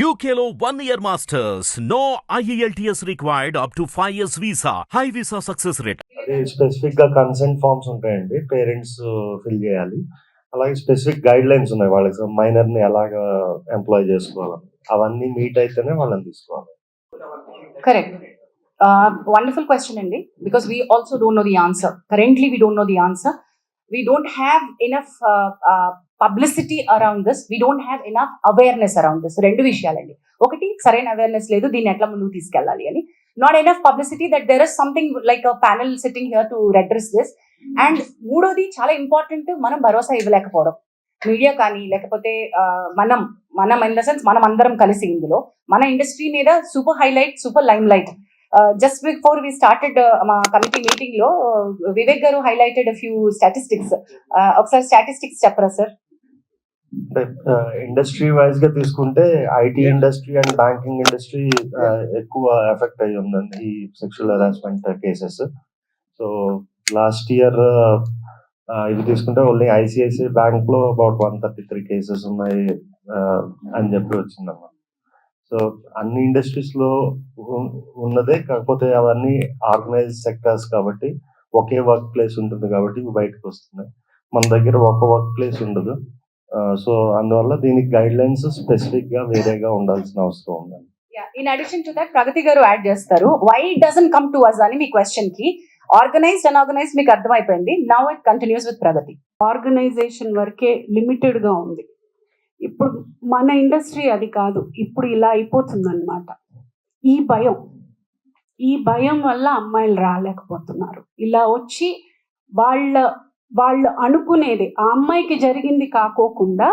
యూకేలో one year masters no IELTS required up to five years visa high visa success rate స్పెసిఫిక్గా consent forms ఉంటాయండి. Parents fill uh, చేయాలి. అలాగే specific guide lines ఉన్నాయి వాళ్ళకి. మైనర్ని ఎలాగ ఎంప్లాయ్ చేసుకోవాలి. అవన్నీ మీట్ అయితేనే వాళ్ళని తీసుకోవాలి. కరెక్ట్ వండర్ఫుల్ క్వశ్చన్ అండి. Because we also don't know the answer currently we don't know the answer we don't have enough publicity around this we don't have enough awareness around this రెండు విషయాలండి. ఒకటి సరైన awareness లేదు దీన్ని ఎట్లా ముందుకు తీసుకెళ్ళాలి అని. Not enough publicity that there is something like panel sitting here to redress this and మూడోది చాలా ఇంపార్టెంట్ మనం భరోసా ఇవ్వలేకపోవడం. మీడియా కానీ లేకపోతే మనం మనం ఇన్ ద సెన్స్ మనం అందరం కలిసి ఇందులో మన ఇండస్ట్రీ మీద super highlight super lime light just before we started మా కమిటీ మీటింగ్లో Vivek garu highlighted few statistics ఒకసారి స్టాటిస్టిక్స్ చెప్పరా సార్ ఇండస్ట్రీ వైజ్గా తీసుకుంటే IT industry and banking industry ఎక్కువ ఎఫెక్ట్ అయ్యి ఉందండి ఈ sexual harassment cases so last year ఇవి తీసుకుంటే ఓన్లీ ఐసిఐసిఐ బ్యాంక్లో about one thirty three cases ఉన్నాయి అని చెప్పి వచ్చిందన్నమాట సో అన్ని ఇండస్ట్రీస్లో ఉన్- ఉన్నదే కాకపోతే అవన్నీ ఆర్గనైజ్ సెక్టర్స్ కాబట్టి ఒకే వర్క్ ప్లేస్ ఉంటుంది కాబట్టి ఇవి బయటకు వస్తున్నాయి. మన దగ్గర ఒక వర్క్ ప్లేస్ ఉండదు. సో అందువల్ల దీనికి గైడ్ లైన్స్ స్పెసిఫిక్గా వేరేగా ఉండాల్సిన అవసరం ఉందండి in addition to that Pragathi garu add చేస్తారు. Why doesn't come to us అని మీ క్వశ్చన్కి ఆర్గనైజ్డ్ అన్ఆర్గనైజ్డ్ మీకు అర్థమైపోయింది. Now it continues with Pragathi organisation వరకే లిమిటెడ్గా ఉంది. ఇప్పుడు మన ఇండస్ట్రీ అది కాదు. ఇప్పుడు ఇలా అయిపోతుందన్నమాట. ఈ భయం ఈ భయం వల్ల అమ్మాయిలు రాలేకపోతున్నారు. ఇలా వచ్చి వాళ్ళ వాళ్ళు అనుకునేది ఆ అమ్మాయికి జరిగింది కాకోకుండా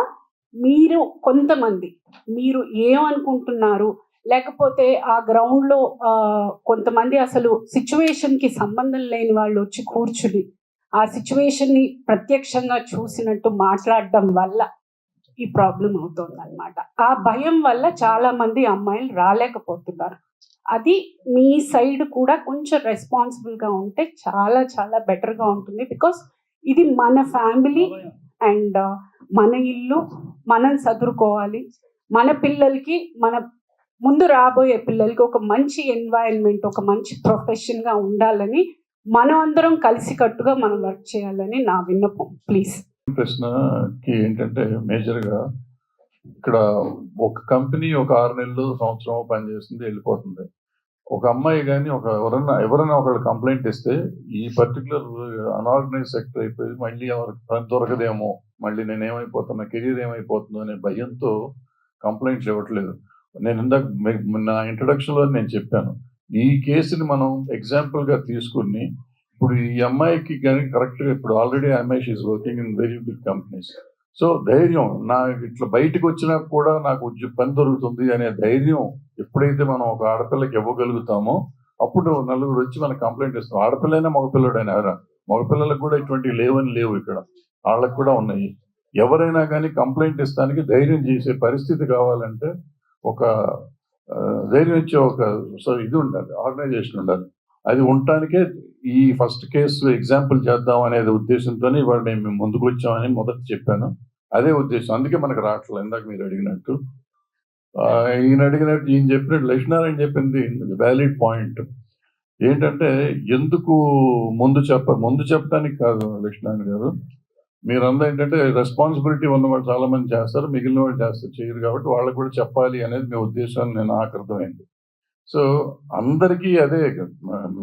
మీరు కొంతమంది మీరు ఏమనుకుంటున్నారు? లేకపోతే ఆ గ్రౌండ్లో కొంతమంది అసలు సిచ్యువేషన్కి సంబంధం లేని వాళ్ళు వచ్చి కూర్చుని ఆ సిచ్యువేషన్ని ప్రత్యక్షంగా చూసినట్టు మాట్లాడడం వల్ల ఈ ప్రాబ్లం అవుతుంది అనమాట ఆ భయం వల్ల చాలామంది అమ్మాయిలు రాలేకపోతున్నారు. అది మీ సైడ్ కూడా కొంచెం రెస్పాన్సిబుల్గా ఉంటే చాలా చాలా బెటర్గా ఉంటుంది. బికాస్ ఇది మన ఫ్యామిలీ అండ్ మన ఇల్లు మనం చదువుకోవాలి మన పిల్లలకి మన ముందు రాబోయే పిల్లలకి ఒక మంచి ఎన్వైరన్మెంట్ ఒక మంచి ప్రొఫెషన్గా ఉండాలని మనం అందరం కలిసికట్టుగా మనం వర్క్ చేయాలని నా విన్నపం. ప్లీజ్ ప్రశ్నకి ఏంటంటే మేజర్గా ఇక్కడ ఒక కంపెనీ ఒక ఆరు నెలలు సంవత్సరం పనిచేస్తుంది వెళ్ళిపోతుంది. ఒక అమ్మాయి కానీ ఒక ఎవరన్నా ఎవరైనా ఒకళ్ళు కంప్లైంట్ ఇస్తే ఈ పర్టికులర్ అనార్గనైజ్ సెక్టర్ అయిపోయి మళ్ళీ ఎవరికి పని దొరకదేమో మళ్ళీ నేను ఏమైపోతున్నా కెరీర్ ఏమైపోతుందో అనే భయంతో కంప్లైంట్స్ ఇవ్వట్లేదు. నేను ఇందాక నా ఇంట్రడక్షన్లో నేను చెప్పాను. ఈ కేసుని మనం ఎగ్జాంపుల్గా తీసుకుని ఇప్పుడు ఈ అమ్మాయికి కానీ కరెక్ట్గా ఇప్పుడు ఆల్రెడీ అమ్మాయి she working in very big companies so ధైర్యం నా ఇట్లా బయటకు వచ్చినా కూడా నాకు ఉద్య- పని దొరుకుతుంది అనే ధైర్యం ఎప్పుడైతే మనం ఒక ఆడపిల్లకి ఇవ్వగలుగుతామో అప్పుడు నలుగురు వచ్చి మనకు కంప్లైంట్ ఇస్తాం. ఆడపిల్లైనా మగపిల్లడైనా ఎవరా మగపిల్లలకు కూడా ఇటువంటి లేవని లేవు ఇక్కడ. వాళ్ళకు కూడా ఉన్నాయి. ఎవరైనా కానీ కంప్లైంట్ ఇస్తానికి ధైర్యం చేసే పరిస్థితి కావాలంటే ఒక ధైర్యం ఇచ్చే ఒక సో ఇది ఉండాలి ఆర్గనైజేషన్ ఉండాలి. అది ఉండటానికే ఈ ఫస్ట్ కేసు ఎగ్జాంపుల్ చేద్దాం అనేది ఉద్దేశంతో ఇవాళ మేము ముందుకు వచ్చామని మొదట చెప్పాను. అదే ఉద్దేశం. అందుకే మనకు రావట్లేదు ఇందాక మీరు అడిగినట్టు. ఈయన అడిగినట్టు ఈయన చెప్పినట్టు లక్ష్మీనారాయణ చెప్పింది వ్యాలిడ్ పాయింట్ ఏంటంటే ఎందుకు ముందు చెప్ప ముందు చెప్పడానికి కాదు లక్ష్మీనారాయణ గారు. మీరందరూ ఏంటంటే రెస్పాన్సిబిలిటీ ఉన్న వాళ్ళు చాలా మంది చేస్తారు మిగిలిన వాళ్ళు చేస్తారు చేయరు కాబట్టి వాళ్ళకి కూడా చెప్పాలి అనేది మీ ఉద్దేశం నేను ఆకృతమైంది సో అందరికీ అదే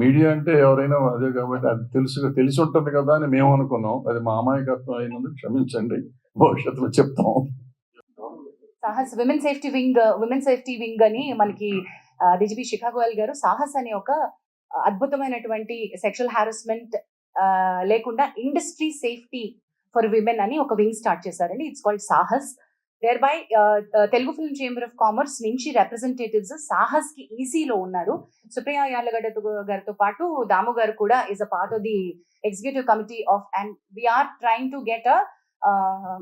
మీడియా అంటే ఎవరైనా అదే కాబట్టి అది తెలుసు తెలిసి ఉంటుంది కదా అని మేము అనుకున్నాం. అది మా అమాయకత్వం అయినందుకు క్షమించండి. భవిష్యత్తులో చెప్తాం Sahas women safety wing women safety wing అని మనకి డిజిపి షికాగోయల్ గారు సాహస్ అనే ఒక అద్భుతమైనటువంటి సెక్షువల్ హారాస్మెంట్ లేకుండా ఇండస్ట్రీ సేఫ్టీ ఫర్ విమెన్ అని ఒక వింగ్ స్టార్ట్ చేశారండి. It's called Sahas. There by Telugu film chamber of commerce నుంచి రిప్రజెంటేటివ్స్ సాహస్కి ఈసీలో ఉన్నారు. సుప్రియ యార్లగడ్డ గారితో పాటు దాము గారు కూడా is a part of the executive committee of and we're trying to get a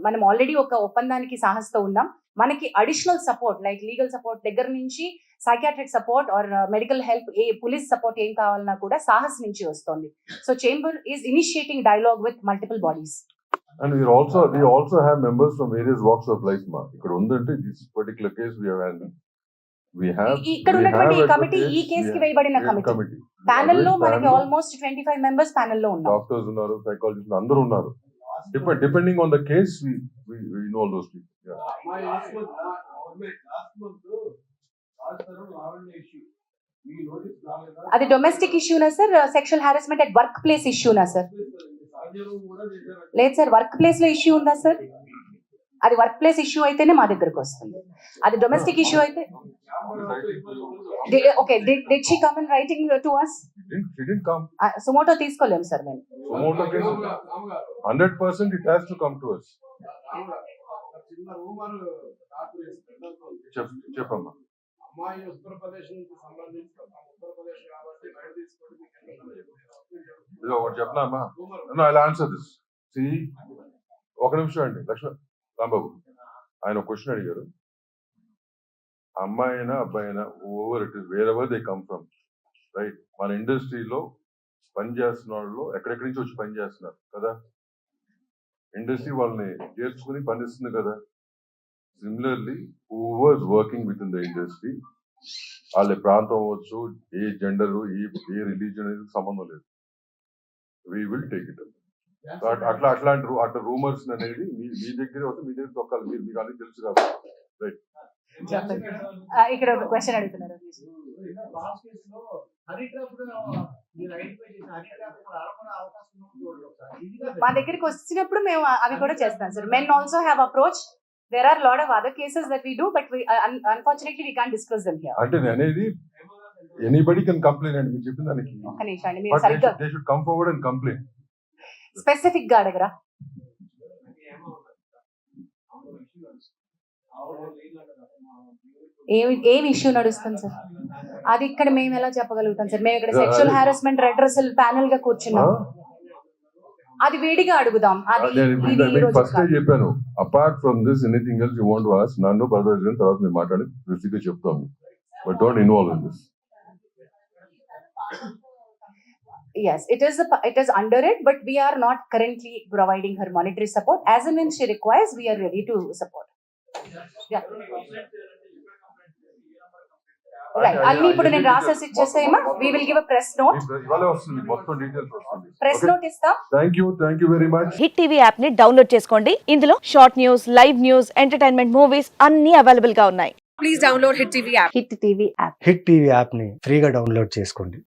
మనం ఆల్రెడీ ఒక ఒప్పందానికి సాహస్తో ఉన్నాం మనకి additional support like legal support దగ్గర నుంచి psychiatric support or medical help A police support ఏం కావాలన్నా కూడా సాహస్ నుంచి వస్తుంది so chamber is initiating dialogue with multiple bodies And we also we also have members from various walks of life. Ma. ఇక్కడ ఉందంటే have handled. we have ఈ- ఇక్కడ ఉన్నటువంటి ఈ కమిటీ ఈ కేసుకి we- వేయబడిన కమిటీ. ప్యానెల్లో మనకి ఆల్మోస్ట్ ట్వంటీ ఫైవ్ మెంబర్స్ ప్యానెల్లో ఉన్నారు డాక్టర్స్ ఉన్నారు సైకాలజిస్ట్ అందరూ ఉన్నారు depending on the case we know those people అది domestic ఇష్యూనా sir sexual harassment at work place ఇష్యూనా sir లేదు సార్ వర్క్ ప్లేస్లో ఇష్యూ ఉందా సార్ అది వర్క్ ప్లేస్ ఇష్యూ అయితేనే మా దగ్గరకు వస్తుంది. అది డొమెస్టిక్ ఇష్యూ అయితే okay did she come in writing to us She didn't come. సుమోటో తీసుకోలేము సార్ మేము. Hundred percent it has to come to us. చెప్ చెప్పమ్మా. అమ్మాయి ఉత్తరప్రదేశ్ నుంచి సంబంధించి ఉత్తరప్రదేశ్ కాబట్టి బయట తీసుకోవడం మీకు ఎందుకని చెప్పారు? ఇది ఒకటి చెప్పనామా no I answer this see ఒక నిమిషం అండి లక్ష్మణ్. రాంబాబు ఆయన ఒక క్వశ్చన్ అడిగారు. అమ్మాయి అయినా అబ్బాయి అయినా over it is wherever they come from right? మన ఇండస్ట్రీలో పనిచేస్తున్న వాళ్ళు ఎక్కడెక్కడి నుంచి వచ్చి పని చేస్తున్నారు కదా? ఇండస్ట్రీ వాళ్ళని చేర్చుకుని పనిస్తుంది కదా? Similarly overs working with in the industry వాళ్ళ ప్రాంతం అవ్వచ్చు ఏ జెండర్ ఏ ఏ రిలీజన్ అనేది సంబంధం లేదు. వీ విల్ టేక్ ఇట్ అట్లా అట్లాంటి అట్లా రూమర్స్ అనేది మీ మీ దగ్గర వస్తే మీ దగ్గర తొక్కాలి. మీరు మీకు అన్ని తెలుసు కాబట్టి. ఆ, ఇక్కడ ఒక క్వశ్చన్ అడుగుతున్నారు. ఈజీగా మా దగ్గరికి వచ్చినప్పుడు మేము అవి కూడా చేస్తాం sir. Men also have approach there are lot of other cases that we do but unfortunately we can discuss them here అంటే అనేది ఎనీబడి కెన్ కంప్లైంట్ అండి. మీరు చెప్పిన దానికి. ఒక నిమిషం అండి. మీరు సరిగ్గా they should come forward and complaint స్పెసిఫిక్గా అడగరా? ఏమి ఏమి ఇష్యూ నడుస్తుంది సార్? అది ఇక్కడ మేము ఎలా చెప్పగలుగుతాం సార్? మేము ఇక్కడ సెక్షువల్ హారాస్మెంట్ రెడ్రసల్ ప్యానల్గా కూర్చున్నాం. అది వేడిగా అడుగుదాం. అది ఫస్ట్. చెప్పాను. Apart from this anything else you want was నన్ను పదవి తర్వాత మీరు మాట్లాడి రిసిగా చెప్తాం. But don't involve in this yes it is a, it is under it but we are not currently providing her monetary support as and when she requires we are ready to support yeah right అన్ని ఇప్పుడు నేను రాసేసి ఇచ్చేసేమా మొత్తం details ఇస్తాం very much hit TV యాప్ని download చేసుకోండి ఇందులో short news live news entertainment movies అన్ని అవైలబుల్గా ఉన్నాయి hit TV app hit TV యాప్ని ఫ్రీగా డౌన్లోడ్ చేసుకోండి